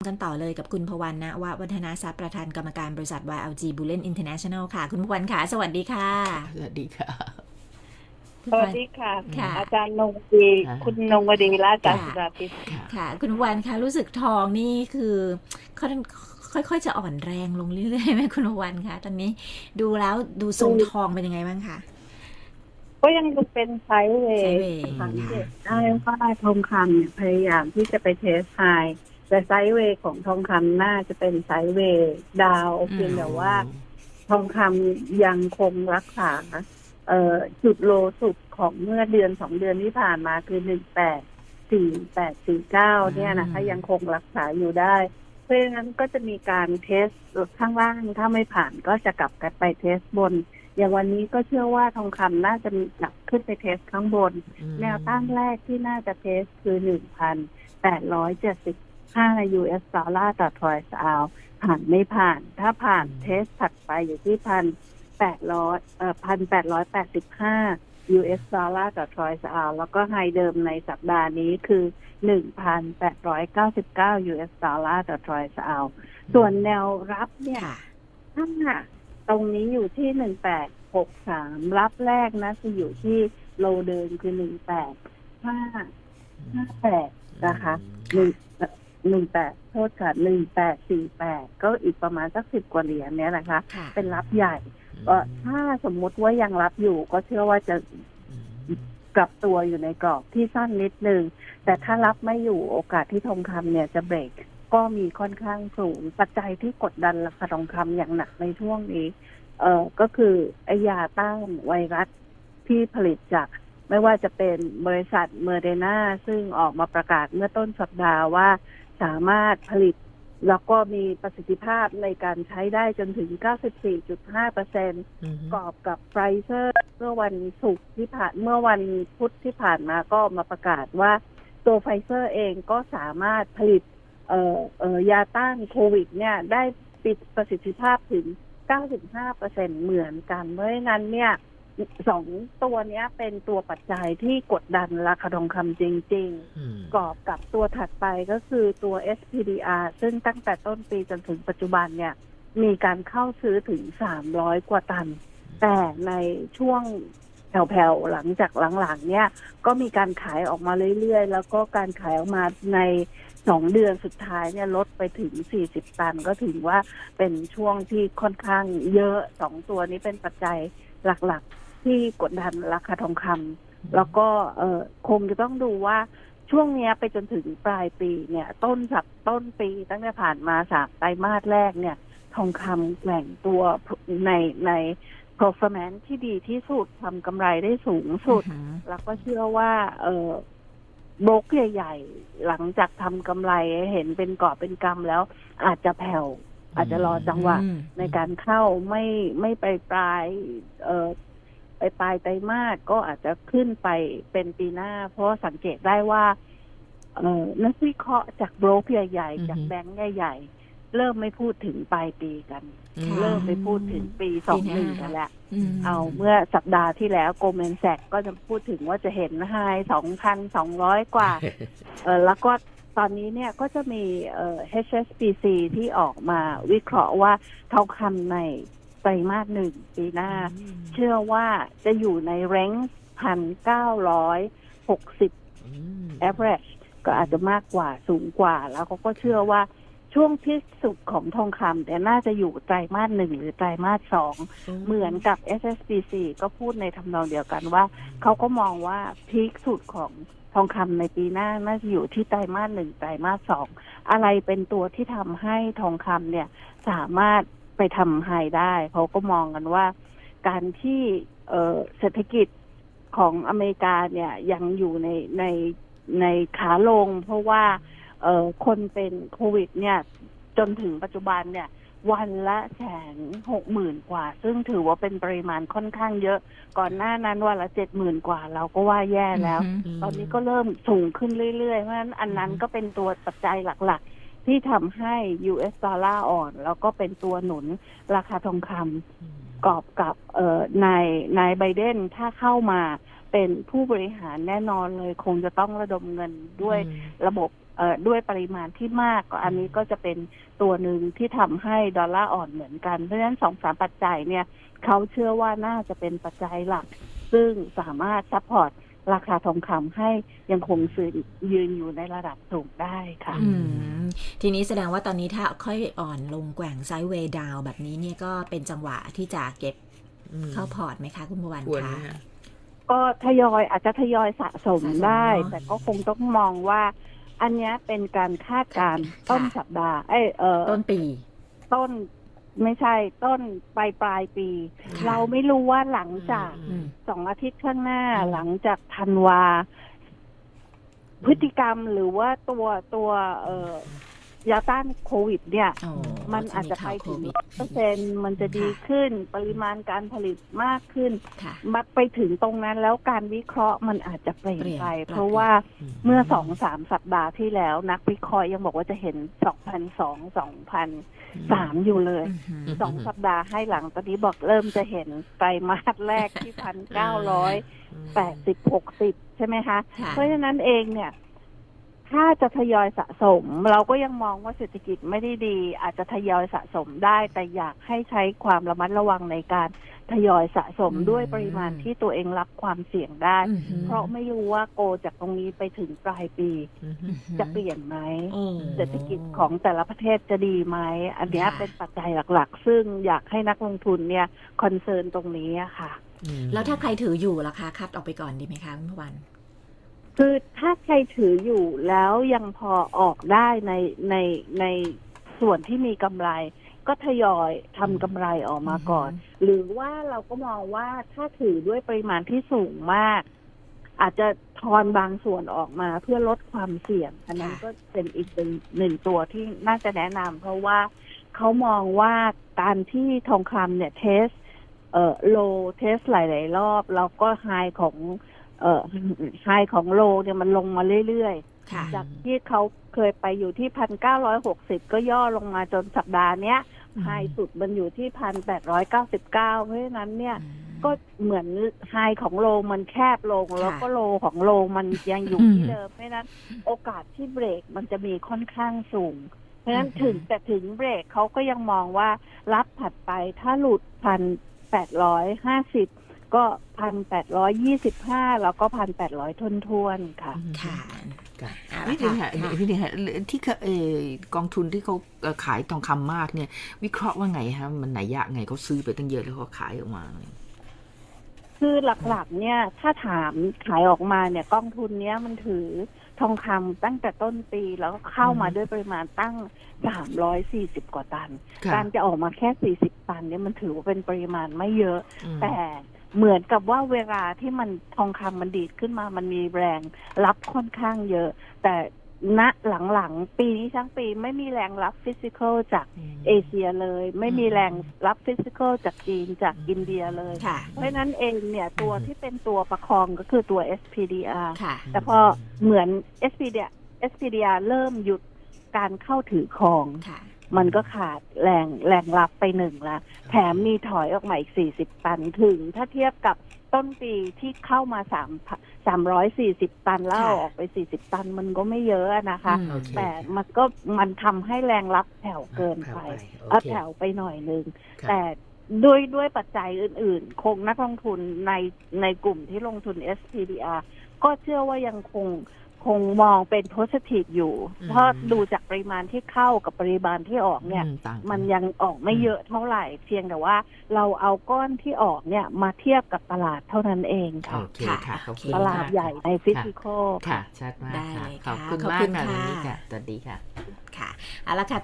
กันต่อเลยกับคุณพวันนะวะวัฒนาทรัพย์ประธานกรรมการบริษัท YLG Bullion International ค่ะ คุณพวันค่ะ สวัสดีค่ะ สวัสดีค่ะคุณสพวัวัสนดีค่ะค่ะ อาจารย์นงดีค่ะคุณนงวดีและอาจารย์ค่ะสุดาทิพย์ค่ะค่ะ คุณพวันคะรู้สึกทองนี่คือค่อยค่อยๆจะอ่อนแรงลงเรื่อยๆไหมคุณพวันคะตอนนี้ดูแล้วดูทรงทองเป็นยังไงบ้างคะก็ยังดูเป็นไซด์เวไซด์ย์เวย์สังเกตได้ว่าทองคำเนี่ยพยายามที่จะไปเทสไฮ แต่ไซด์เวย์ของทองคำน่าจะเป็นไซด์เวย์ดาวเพียงแต่ว่า ทองคำยังคงรักษาเอ่อจุดโลสุดของเมื่อเดือนสองเดือนที่ผ่านมาคือหนึ่งแปดสี่แปดสี่เก้าเนี่ยนะคะอืมยังคงรักษาอยู่ได้ เพราะฉะนั้นก็จะมีการเทสข้างล่างถ้าไม่ผ่านก็จะกลับกันไปเทสบน อย่างวันนี้ก็เชื่อว่าทองคำน่าจะมีกลับขึ้นไปเทสข้างบนอืมแนวต้านแรกที่น่าจะเทสคือหนึ่งพันแปดร้อยเจ็ดสิบ ห้า US ดอลลาร์ต่อทรอยส์อาวผ่านไม่ผ่าน ถ้าผ่านเทสถัดไปอยู่ที่พันแปดร้อยเอ่อพันแปดร้อยแปดสิบห้า US ดอลลาร์ต่อทรอยส์อาวแล้วก็ไฮเดิมในสัปดาห์นี้คือหนึ่งพันแปดร้อยเก้าสิบเก้า US ดอลลาร์ต่อทรอยส์อาวส่วนแนวรับเนี่ยค่ะถ้าตรงนี้อยู่ที่หนึ่งแปดหกสามรับแรกนะจะอยู่ที่โลเดิมคือหนึ่งแปดห้าห้าแปดนะคะ หนึ่งหนึ่งแปดโทษค่ะหนึ่งแปดสี่แปดก็อีกประมาณสักสิบกว่าเหรียญเนี้ยนะคะ ค่ะเป็นรับใหญ่เอ่อถ้าสมมุติว่ายังรับอยู่ ก็เชื่อว่าจะกลับตัวอยู่ในกรอบที่สั้นนิดนึง แต่ถ้ารับไม่อยู่โอกาสที่ทองคำเนี่ยจะเบรกก็มีค่อนข้างสูง ปัจจัยที่กดดันราคาทองคำอย่างหนักในช่วงนี้ เอ่อก็คือไอยาต้านไวรัสที่ผลิตจากไม่ว่าจะเป็นบริษัทเมอร์เดนาซึ่งออกมาประกาศเมื่อต้นสัปดาห์ว่า สามารถผลิต แล้วก็มีประสิทธิภาพในการใช้ได้จนถึง 94.5เปอร์เซ็นอืมกอบกับไฟเซอร์เมื่อวันศุกร์ที่ผ่านเมื่อวันพุธที่ผ่านมาก็ออกมาประกาศว่า ตัวไฟเซอร์เองก็สามารถผลิตเอ่อเอ่อยาต้านโควิด เนี่ยได้ปิดประสิทธิภาพถึง 95เปอร์เซ็นเหมือนกันเพราะฉะนั้นเนี่ย สองตัวเนี้ยเป็นตัวปัจจัยที่กดดันราคาทองคำจริงๆอืมกอบกับตัวถัดไปก็คือตัว SPDR ซึ่งตั้งแต่ต้นปีจนถึงปัจจุบันเนี่ย มีการเข้าซื้อถึง300กว่าตัน แต่ในช่วงแผ่วๆหลังจากหลังๆ เนี่ย ก็มีการขายออกมาเรื่อยๆ แล้วก็การขายออกมาในสองเดือนสุดท้ายเนี่ยลดไปถึง 40 ตันก็ถือว่าเป็นช่วงที่ค่อนข้างเยอะสองตัวนี้เป็นปัจจัยหลักๆ ที่กดดันราคาทองคำแล้วก็เออคงจะต้องดูว่าช่วงเนี้ยไปจนถึงปลายปีเนี่ย ต้นสัปต้นปีตั้งแต่ผ่านมาสามไตรมาสแรกเนี่ย ทองคำแกว่งตัวในใน performance ที่ดีที่สุดทำกำไรได้สูงสุดอือหือแล้วก็เชื่อว่าเออโบรกใหญ่ๆ หลังจากทำกำไรเห็นเป็นกอบเป็นกำแล้ว อาจจะแผ่วอาจจะรอจังหวะอืมในการเข้าไม่ไม่ไปปลายเออ ไปปลายไตรมาสก็อาจจะขึ้นไปเป็นปีหน้า เพราะสังเกตได้ว่าเออนักวิเคราะห์จากโบรกใหญ่อือฮึๆจากแบงก์ใหญ่ๆ เริ่มไม่พูดถึงปลายปีกันค่ะเริ่มไปพูดถึงปีสองหนึ่งกันแล้วมเอาเมื่อสัปดาห์ที่แล้วโกลแมนแซกก็จะพูดถึงว่าจะเห็นไฮสองพันสองร้อยกว่าเออแล้วก็ตอนนี้เนี่ยก็จะมีเอ่อ HSBC ที่ออกมาวิเคราะห์ว่าทองคำในไต รมาสหนึ่งปีหน้า เชื่อว่าจะอยู่ในเร้งพันเก้าร้อยหกสิบม average ก็อาจจะมากกว่าสูงกว่า แล้วเขาก็เชื่อว่าช่วงที่สุดของทองคำแต่น่าจะอยู่ไตรมาสหนึ่งหรือไตรมาสสองเหมือนกับ SSBC ก็พูดในทำนองเดียวกันว่า เขาก็มองว่าพีคสุดของทองคำในปีหน้าน่าจะอยู่ที่ไตรมาสหนึ่งไตรมาสสองอะไรเป็นตัวที่ทำให้ทองคำเนี่ยสามารถ ไปทำไฮได้เขาก็มองกันว่า การที่เอ่อเศรษฐกิจของอเมริกาเนี่ยยังอยู่ในในในขาลง เพราะว่าเอ่อคนเป็นโควิด เนี่ย จนถึงปัจจุบันเนี่ย วันละแสนหกหมื่นกว่า ซึ่งถือว่าเป็นปริมาณค่อนข้างเยอะ ก่อนหน้านั้นวันละเจ็ดหมื่นกว่า เราก็ว่าแย่แล้วอือหือตอนนี้ก็เริ่มสูงขึ้นเรื่อยๆ เพราะฉะนั้นอันนั้นก็เป็นตัวปัจจัยหลักๆ ที่ทำให้ US ดอลลาร์อ่อน แล้วก็เป็นตัวหนุนราคาทองคำกอบกับเอ่อนายนายไบเดนถ้าเข้ามาเป็นผู้บริหารแน่นอนเลยคงจะต้องระดมเงินด้วยระบบเอ่อด้วยปริมาณที่มากก็อันนี้ก็จะเป็นตัวหนึ่งที่ทำให้ดอลลาร์อ่อนเหมือนกัน เพราะฉะนั้นสองสามปัจจัยเนี่ย เขาเชื่อว่าน่าจะเป็นปัจจัยหลัก ซึ่งสามารถซัพพอร์ต ราคาทองคำให้ยังคงยืนอยู่ในระดับสูงได้ค่ะอืมทีนี้แสดงว่าตอนนี้ถ้าค่อยอ่อนลงแกว่งไซด์เวย์ดาวแบบนี้เนี่ยก็เป็นจังหวะที่จะเก็บอืมเข้าพอร์ตไหมคะ คุณประวันควรคะไหมฮะก็ทยอยอาจจะทยอยสะสมสะสมได้เนอะแต่ก็คงต้องมองว่า อันเนี้ยเป็นการคาดการณ์ค่ะต้นสัปดาห์ เอยเออต้นปี ต้น ไม่ใช่ต้นปลายปลายปี ค่ะเราไม่รู้ว่าหลังจากอืม สองอาทิตย์ข้างหน้า อืม หลังจากธันวา พฤติกรรมหรือว่าตัวตัวเอ่อ ยาต้านโควิด เนี่ย อ๋อมันอาจจะไปมีข่าวโคถึงวิดเปอร์เซ็นต์มันจะดีค่ะขึ้น ปริมาณการผลิตมากขึ้น ค่ะมักไปถึงตรงนั้นแล้วการวิเคราะห์มันอาจจะเปลี่ยนเปลี่ยนไปปรับเพราะว่าเมื่อสองสามสัปดาห์ที่แล้ว นักวิเคราะห์ยังบอกว่าจะเห็นสองพันสองสองพันสามอยู่เลยอือหือสองสัปดาห์ให้หลังตอนนี้บอกเริ่มจะเห็นไตรมาสแรกที่พันเก้าร้อยแปดสิบหกสิบใช่ไหมคะ ค่ะ เพราะฉะนั้นเองเนี่ย ถ้าจะทยอยสะสม เราก็ยังมองว่าเศรษฐกิจไม่ได้ดี อาจจะทยอยสะสมได้ แต่อยากให้ใช้ความระมัดระวังในการทยอยสะสมอืมด้วยปริมาณที่ตัวเองรับความเสี่ยงได้อือหือเพราะไม่รู้ว่าโกจากตรงนี้ไปถึงปลายปีอืมอือหือจะเปลี่ยนไหมโอ้เศรษฐกิจของแต่ละประเทศจะดีไหมอันเนี้ยค่ะเป็นปัจจัยหลักๆ ซึ่งอยากให้นักลงทุนเนี่ยคอนเซิร์นตรงนี้อะค่ะอืมแล้วถ้าใครถืออยู่ล่ะคะคัดออกไปก่อนดีไหมคะคุณประวัน คือถ้าใครถืออยู่แล้วยังพอออกได้ในในในส่วนที่มีกำไร ก็ทยอยทำกำไรออกมาก่อน หรือว่าเราก็มองว่าถ้าถือด้วยปริมาณที่สูงมาก อาจจะทอนบางส่วนออกมาเพื่อลดความเสี่ยง อันนั้นค่ะก็เป็นอีกหนึ่งหนึ่งตัวที่น่าจะแนะนำเพราะว่าเขามองว่าการที่ทองคำเนี่ยเทส เอ่อโลเทสหลาย ๆ รอบ แล้วก็ไฮของ เอ่อไฮของโลเนี่ยมันลงมาเรื่อยค่ะ ๆ จากที่เขาเคยไปอยู่ที่พันเก้าร้อยหกสิบก็ย่อลงมาจนสัปดาห์เนี้ยอืมไฮสุดมันอยู่ที่พันแปดร้อยเก้าสิบเก้าเพราะฉะนั้นเนี่ย ก็เหมือนไฮของโลมันแคบลง ค่ะ แล้วก็โลของโลมันยังอยู่อืมที่เดิมเพราะฉะนั้นโอกาสที่เบรกมันจะมีค่อนข้างสูง เพราะฉะนั้นอืมถึงแต่ถึงเบรกเขาก็ยังมองว่ารับถัดไปถ้าหลุดพันแปดร้อยห้าสิบ ก็พันแปดร้อยยี่สิบห้าแล้วก็พันแปดร้อยทวนๆค่ะ ค่ะค่ะเอาละพี่ถึงค่ะค่ะพี่ถึงค่ะที่เคเอ่อกองทุนที่เขาเอ่อขายทองคำมากเนี่ย วิเคราะห์ว่าไงฮะมันไหนยะไงเขาซื้อไปตั้งเยอะแล้วเขาขายออกมาคือหลักๆ เนี่ยถ้าถามขายออกมาเนี่ยกองทุนเนี้ยมันถือทองคำตั้งแต่ต้นปีแล้วก็เข้ามาอืมด้วยปริมาณตั้งสามร้อยสี่สิบกว่าตันค่ะการจะออกมาแค่สี่สิบตันเนี่ยมันถือว่าเป็นปริมาณไม่เยอะอืมแต่ เหมือนกับว่าเวลาที่มันทองคำมันดีดขึ้นมามันมีแรงรับค่อนข้างเยอะ แต่ณหลังๆ ปีนี้ทั้งปีไม่มีแรงรับฟิสิกอลจากเอเชียเลย ไม่มีแรงรับฟิสิกอลจากจีนจากอินเดียเลยค่ะเพราะฉะนั้นเองเนี่ยตัวอืมที่เป็นตัวประคองก็คือตัว SPDR ค่ะแต่พอเหมือน SPDR SPDR เริ่มหยุดการเข้าถือครองค่ะ มันก็ขาดแรงแรงรับไปหนึ่งละแถมมีถอยออกมาอีก 40 ตันถึง ถ้าเทียบกับต้นปีที่เข้ามา3 340ตันแล้วเอาค่ะออกไป40ตันมันก็ไม่เยอะนะคะอืมโอเคแต่มันก็มันทำให้แรงรับแผ่วเกินไปโอเอาเคแผ่วไปหน่อยหนึ่งครับแต่ด้วยด้วยปัจจัยอื่นๆ คงนักลงทุนในในกลุ่มที่ลงทุน SPDR ก็เชื่อว่ายังคง คงมองเป็น positive อยู่ เพราะดูจากปริมาณที่เข้ากับปริมาณที่ออกเนี่ยอืต่างกัมันยังออกไม่เยอะเท่าไหร่ เพียงแต่ว่าเราเอาก้อนที่ออกเนี่ยมาเทียบกับตลาดเท่านั้นเองค่ะโอเคค่ะขอบคุณตลาดมกใหญ่ในฟิสิกอลค่ะชัดมากได้ค่ะเลยขอบค่ะคุณขอบมาคุกณค่ะค่ะวันนี้ค่ะสวัสดีค่ะ ค่ะเอาละค่ะ